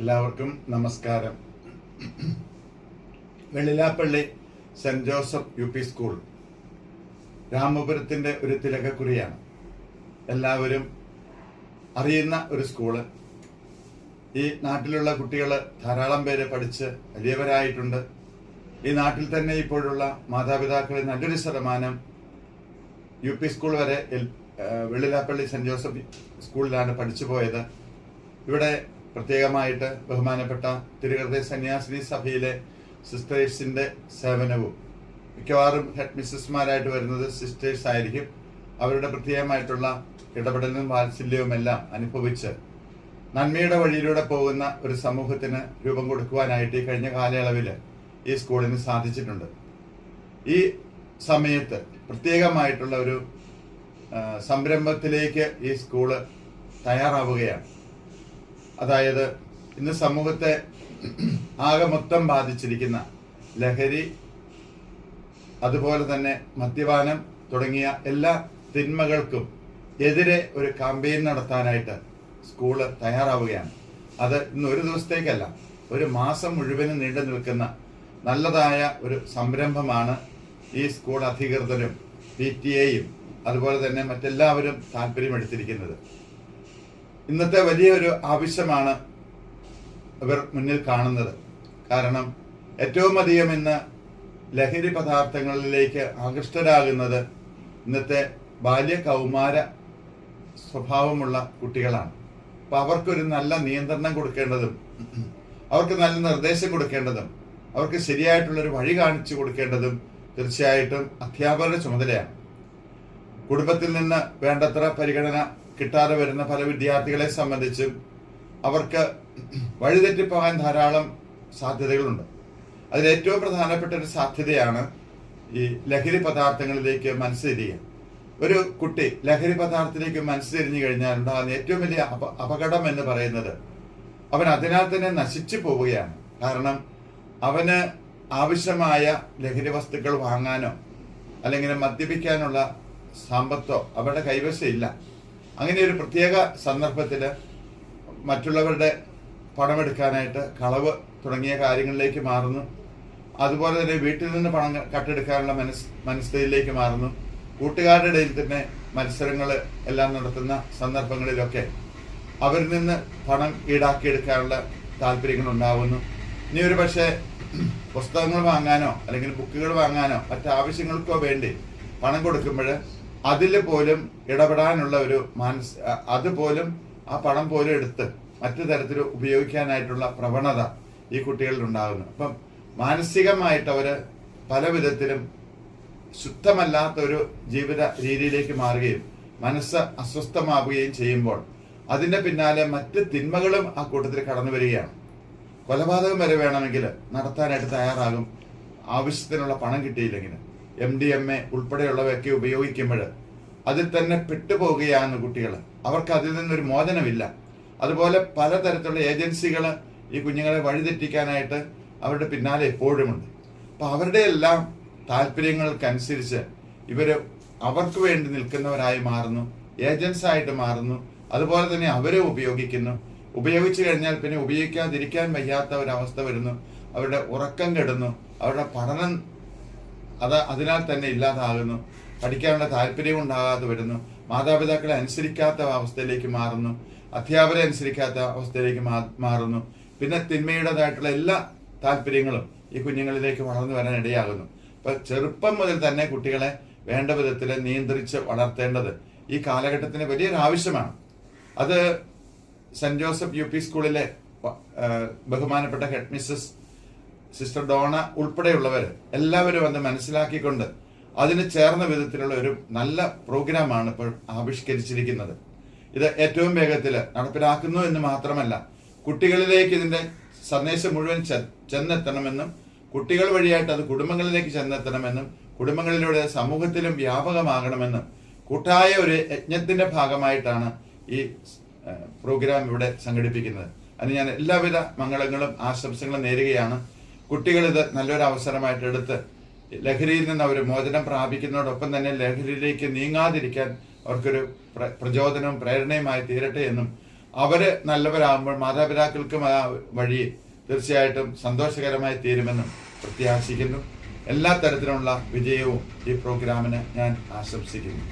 എല്ലാവർക്കും നമസ്കാരം. Vellilappally saint Joseph U P school രാമപുരത്തിന്റെ ഒരു തിലകക്കുറിയാണ്. എല്ലാവരും അറിയുന്ന ഒരു സ്കൂൾ ഈ നാട്ടിലുള്ള കുട്ടികൾ ധാരാളം പേര് പഠിച്ച് വലിയവരായിട്ടുണ്ട്. ഈ നാട്ടിൽ തന്നെ ഇപ്പോഴുള്ള മാതാപിതാക്കളിൽ നല്ലൊരു ശതമാനം യു പി സ്കൂൾ വരെ വെള്ളിലാപ്പള്ളി സെന്റ് ജോസഫ് സ്കൂളിലാണ് പഠിച്ചു പോയത്. ഇവിടെ പ്രത്യേകമായിട്ട് ബഹുമാനപ്പെട്ട തിരുഹൃദയ സന്യാസിനി സഭയിലെ സിസ്റ്റേഴ്സിന്റെ സേവനവും മിക്കവാറും ഹെഡ് മിസ്സസ്മാരായിട്ട് വരുന്നത് സിസ്റ്റേഴ്സ് ആയിരിക്കും. അവരുടെ പ്രത്യേകമായിട്ടുള്ള ഇടപെടലും വാത്സല്യവും എല്ലാം അനുഭവിച്ച് നന്മയുടെ വഴിയിലൂടെ പോകുന്ന ഒരു സമൂഹത്തിന് രൂപം കൊടുക്കുവാനായിട്ട് ഈ കഴിഞ്ഞ കാലയളവിൽ ഈ സ്കൂളിന് സാധിച്ചിട്ടുണ്ട്. ഈ സമയത്ത് പ്രത്യേകമായിട്ടുള്ള ഒരു സംരംഭത്തിലേക്ക് ഈ സ്കൂൾ തയ്യാറാവുകയാണ്. അതായത് ഇന്ന് സമൂഹത്തെ ആകെ മൊത്തം ബാധിച്ചിരിക്കുന്ന ലഹരി അതുപോലെ തന്നെ മദ്യപാനം തുടങ്ങിയ എല്ലാ തിന്മകൾക്കും എതിരെ ഒരു കാമ്പയിൻ നടത്താനായിട്ട് സ്കൂൾ തയ്യാറാവുകയാണ്. അത് ഇന്ന് ഒരു ദിവസത്തേക്കല്ല ഒരു മാസം മുഴുവനും നീണ്ടു നിൽക്കുന്ന നല്ലതായ ഒരു സംരംഭമാണ് ഈ സ്കൂൾ അധികൃതരും പി ടി എയും അതുപോലെ തന്നെ മറ്റെല്ലാവരും താല്പര്യമെടുത്തിരിക്കുന്നത്. ഇന്നത്തെ വലിയൊരു ആവശ്യമാണ് ഇവർ മുന്നിൽ കാണുന്നത്. കാരണം ഏറ്റവും അധികം ഇന്ന് ലഹരി പദാർത്ഥങ്ങളിലേക്ക് ആകൃഷ്ടരാകുന്നത് ഇന്നത്തെ ബാല്യ കൗമാര സ്വഭാവമുള്ള കുട്ടികളാണ്. അപ്പൊ അവർക്കൊരു നല്ല നിയന്ത്രണം കൊടുക്കേണ്ടതും അവർക്ക് നല്ല നിർദ്ദേശം കൊടുക്കേണ്ടതും അവർക്ക് ശരിയായിട്ടുള്ളൊരു വഴി കാണിച്ചു കൊടുക്കേണ്ടതും തീർച്ചയായിട്ടും അധ്യാപകരുടെ ചുമതലയാണ്. കുടുംബത്തിൽ നിന്ന് വേണ്ടത്ര പരിഗണന കിട്ടാതെ വരുന്ന പല വിദ്യാർത്ഥികളെ സംബന്ധിച്ച് അവർക്ക് വഴിതെറ്റിപ്പോകാൻ ധാരാളം സാധ്യതകളുണ്ട്. അതിൽ ഏറ്റവും പ്രധാനപ്പെട്ട ഒരു സാധ്യതയാണ് ഈ ലഹരി പദാർത്ഥങ്ങളിലേക്ക് മനസ്സ് ഒരു കുട്ടി ലഹരി പദാർത്ഥത്തിലേക്ക് മനസ്സ് തിരിഞ്ഞു കഴിഞ്ഞാൽ ഉണ്ടാകുന്ന ഏറ്റവും വലിയ അപ- അപകടം എന്ന് പറയുന്നത്? അവൻ അതിനാൽ തന്നെ നശിച്ചു പോവുകയാണ്. കാരണം അവന് ആവശ്യമായ ലഹരി വസ്തുക്കൾ വാങ്ങാനോ അല്ലെങ്കിൽ മദ്യപിക്കാനുള്ള സമ്പത്തോ അവരുടെ കൈവശമില്ല അങ്ങനെ ഒരു പ്രത്യേക സന്ദർഭത്തിൽ മറ്റുള്ളവരുടെ പണമെടുക്കാനായിട്ട് കളവ് തുടങ്ങിയ കാര്യങ്ങളിലേക്ക് മാറുന്നു. അതുപോലെ തന്നെ വീട്ടിൽ നിന്ന് പണം കട്ടെടുക്കാനുള്ള മനസ് മനസ്ഥിതിയിലേക്ക് മാറുന്നു. കൂട്ടുകാരുടെ ഇടയിൽ തന്നെ മത്സരങ്ങൾ എല്ലാം നടത്തുന്ന സന്ദർഭങ്ങളിലൊക്കെ അവരിൽ നിന്ന് പണം ഈടാക്കിയെടുക്കാനുള്ള താല്പര്യങ്ങൾ ഉണ്ടാവുന്നു ഇനി ഒരു പക്ഷേ പുസ്തകങ്ങൾ വാങ്ങാനോ അല്ലെങ്കിൽ ബുക്കുകൾ വാങ്ങാനോ മറ്റാവശ്യങ്ങൾക്കോ വേണ്ടി പണം കൊടുക്കുമ്പോൾ അതിൽ പോലും ഇടപെടാനുള്ള ഒരു മാനസ് അതുപോലും ആ പണം പോലും എടുത്ത് മറ്റു തരത്തിൽ ഉപയോഗിക്കാനായിട്ടുള്ള പ്രവണത ഈ കുട്ടികളിൽ ഉണ്ടാകുന്നു. അപ്പം മാനസികമായിട്ട് അവർ പല വിധത്തിലും ശുദ്ധമല്ലാത്ത ഒരു ജീവിത രീതിയിലേക്ക് മാറുകയും മനസ്സ് അസ്വസ്ഥമാവുകയും ചെയ്യുമ്പോൾ അതിന്റെ പിന്നാലെ മറ്റ് തിന്മകളും ആ കൂട്ടത്തിൽ കടന്നു വരികയാണ്. കൊലപാതകം വരെ വേണമെങ്കിൽ നടത്താനായിട്ട് തയ്യാറാകും. ആവശ്യത്തിനുള്ള പണം കിട്ടിയില്ലെങ്കിൽ എം ഡി എം എ ഉൾപ്പെടെയുള്ളവയൊക്കെ ഉപയോഗിക്കുമ്പോൾ അതിൽ തന്നെ പെട്ടുപോകുകയാണ് കുട്ടികൾ. അവർക്ക് അതിൽ നിന്നൊരു മോചനമില്ല. അതുപോലെ പലതരത്തിലുള്ള ഏജൻസികൾ ഈ കുഞ്ഞുങ്ങളെ വഴിതെറ്റിക്കാനായിട്ട് അവരുടെ പിന്നാലെ എപ്പോഴുമുണ്ട് അപ്പോൾ അവരുടെ എല്ലാം താല്പര്യങ്ങൾക്കനുസരിച്ച് ഇവർ അവർക്ക് വേണ്ടി നിൽക്കുന്നവരായി മാറുന്നു ഏജൻസ് ആയിട്ട് മാറുന്നു. അതുപോലെ തന്നെ അവരെ ഉപയോഗിക്കുന്നു. ഉപയോഗിച്ചു കഴിഞ്ഞാൽ പിന്നെ ഉപയോഗിക്കാതിരിക്കാൻ വയ്യാത്ത ഒരവസ്ഥ വരുന്നു. അവരുടെ ഉറക്കം കെടുന്നു. അവരുടെ പഠനം അത് അതിനാൽ തന്നെ ഇല്ലാതാകുന്നു. പഠിക്കാനുള്ള താല്പര്യം ഉണ്ടാകാതെ വരുന്നു. മാതാപിതാക്കളെ അനുസരിക്കാത്ത അവസ്ഥയിലേക്ക് മാറുന്നു. അധ്യാപകരെ അനുസരിക്കാത്ത അവസ്ഥയിലേക്ക് മാറുന്നു. പിന്നെ തിന്മയുടേതായിട്ടുള്ള എല്ലാ താല്പര്യങ്ങളും ഈ കുഞ്ഞുങ്ങളിലേക്ക് വളർന്നു വരാൻ ഇടയാകുന്നു. അപ്പൊ ചെറുപ്പം മുതൽ തന്നെ കുട്ടികളെ വേണ്ട വിധത്തിൽ നിയന്ത്രിച്ച് വളർത്തേണ്ടത് ഈ കാലഘട്ടത്തിന് വലിയൊരു ആവശ്യമാണ്. അത് സെന്റ് ജോസഫ് യു പി സ്കൂളിലെ ബഹുമാനപ്പെട്ട ഹെഡ് മിസ്സസ് സിസ്റ്റർ ഡോണ ഉൾപ്പെടെയുള്ളവർ എല്ലാവരും അത് മനസ്സിലാക്കിക്കൊണ്ട് അതിന് ചേർന്ന വിധത്തിലുള്ള ഒരു നല്ല പ്രോഗ്രാമാണ് ഇപ്പോൾ ആവിഷ്കരിച്ചിരിക്കുന്നത്. ഇത് ഏറ്റവും വേഗത്തിൽ നടപ്പിലാക്കുന്നു എന്ന് മാത്രമല്ല കുട്ടികളിലേക്ക് ഇതിന്റെ സന്ദേശം മുഴുവൻ ചെന്നെത്തണമെന്നും കുട്ടികൾ വഴിയായിട്ട് അത് കുടുംബങ്ങളിലേക്ക് ചെന്നെത്തണമെന്നും കുടുംബങ്ങളിലൂടെ സമൂഹത്തിലും വ്യാപകമാകണമെന്നും കൂട്ടായ ഒരു യജ്ഞത്തിന്റെ ഭാഗമായിട്ടാണ് ഈ പ്രോഗ്രാം ഇവിടെ സംഘടിപ്പിക്കുന്നത്. അതിന് ഞാൻ എല്ലാവിധ മംഗളങ്ങളും ആശംസകളും നേരുകയാണ്. കുട്ടികൾ ഇത് നല്ലൊരു അവസരമായിട്ട് എടുത്ത് ലഹരിയിൽ നിന്ന് അവർ മോചനം പ്രാപിക്കുന്നതോടൊപ്പം തന്നെ ലഹരിയിലേക്ക് നീങ്ങാതിരിക്കാൻ അവർക്കൊരു പ്രചോദനവും പ്രേരണയുമായി തീരട്ടെ എന്നും അവർ നല്ലവരാകുമ്പോൾ മാതാപിതാക്കൾക്കും ആ വഴി തീർച്ചയായിട്ടും സന്തോഷകരമായി തീരുമെന്നും പ്രത്യാശിക്കുന്നു. എല്ലാ തരത്തിലുള്ള വിജയവും ഈ പ്രോഗ്രാമിന് ഞാൻ ആശംസിക്കുന്നു.